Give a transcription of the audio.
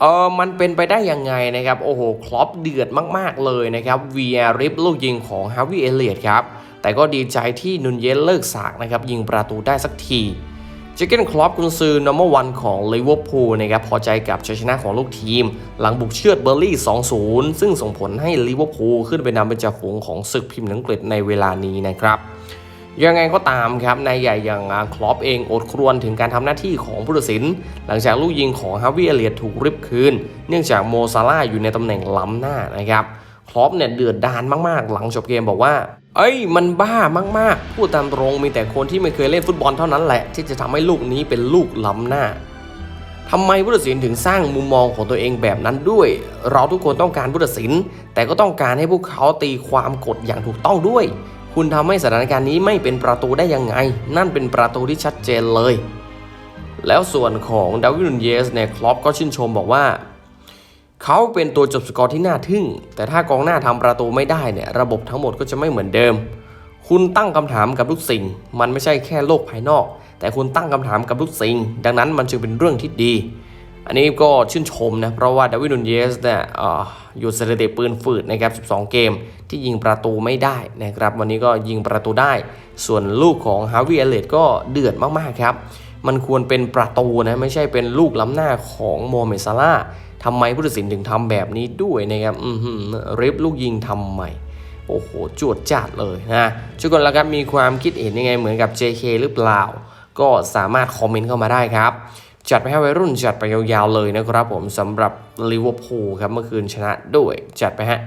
เออมันเป็นไปได้ยังไงนะครับ โอ้โห คลอปเดือดมาก ๆ เลยนะครับเวียริปลูกยิงของฮาวิเอเลียตครับ แต่ก็ดีใจที่นุนเยสเลิกสากนะครับ ยิงประตูได้สักทีเจเกนคลอปกุนซือนัมเบอร์วันของลิเวอร์พูลนะครับพอใจกับชัยชนะของลูกทีม หลังบุกเชือดเบอร์ลี่ 2-0 ซึ่งส่งผลให้ลิเวอร์พูลขึ้นไปนำเป็นจ่าฝูงของศึกพรีเมียร์อังกฤษในเวลานี้นะครับ ยังไงก็ตามครับนายใหญ่อย่างคลอปเองอดครวญถึงการทำหน้าที่ของผู้ตัดสิน หลังจากลูกยิงของฮาวิเอเลียตถูกริบคืน เนื่องจากโมซาร่าอยู่ในตำแหน่งล้ำหน้านะครับคลอปเนี่ยเดือดดานมากๆ หลังจบเกมบอกว่า เอ้ย มันบ้ามากๆ พูดตามตรงมีแต่คนที่ไม่เคยเล่นฟุตบอลเท่านั้นแหละ ที่จะทำให้ลูกนี้เป็นลูกล้ำหน้าทำไมผู้ตัดสินถึงสร้างมุมมองของตัวเองแบบนั้นด้วย เราทุกคนต้องการผู้ตัดสิน แต่ก็ต้องการให้พวกเขาตีความกฎอย่างถูกต้องด้วย คุณทำให้สถานการณ์นี้ไม่เป็นประตูได้ยังไง นั่นเป็นประตูที่ชัดเจนเลย แล้วส่วนของดาวิดนูนเยสเนี่ยคลอปก็ชื่นชมบอกว่า เขาเป็นตัวจบสกอร์ที่น่าทึ่ง แต่ถ้ากองหน้าทำประตูไม่ได้เนี่ยระบบทั้งหมดก็จะไม่เหมือนเดิม คุณตั้งคำถามกับทุกสิ่ง มันไม่ใช่แค่โลกภายนอก แต่คุณตั้งคำถามกับทุกสิ่ง ดังนั้นมันจึงเป็นเรื่องที่ดี อันนี้ก็ชื่นชมนะ เพราะว่าดาวิดนูนเยสเนี่ยอยู่สถิติปืนฝืดนะครับ 12 เกมที่ยิงประตูไม่ได้นะครับ วันนี้ก็ยิงประตูได้ ส่วนลูกของฮาวิเอเลตก็เดือดมากๆครับ มันควรเป็นประตูนะ ไม่ใช่เป็นลูกล้ำหน้าของโมเมซาร่าทำไมผู้ตัดสินถึงทำแบบนี้ด้วยนะครับอือหือริบลูกยิงทำไมโอ้โหจวดจัดเลยนะทุกคนแล้วครับมีความคิดเห็นยังไงเหมือนกับ JK หรือเปล่า ก็สามารถคอมเมนต์เข้ามาได้ครับ จัดไปให้วัยรุ่นจัดไปยาวๆเลยนะครับผมสำหรับลิเวอร์พูลครับเมื่อคืนชนะด้วยจัดไปฮะ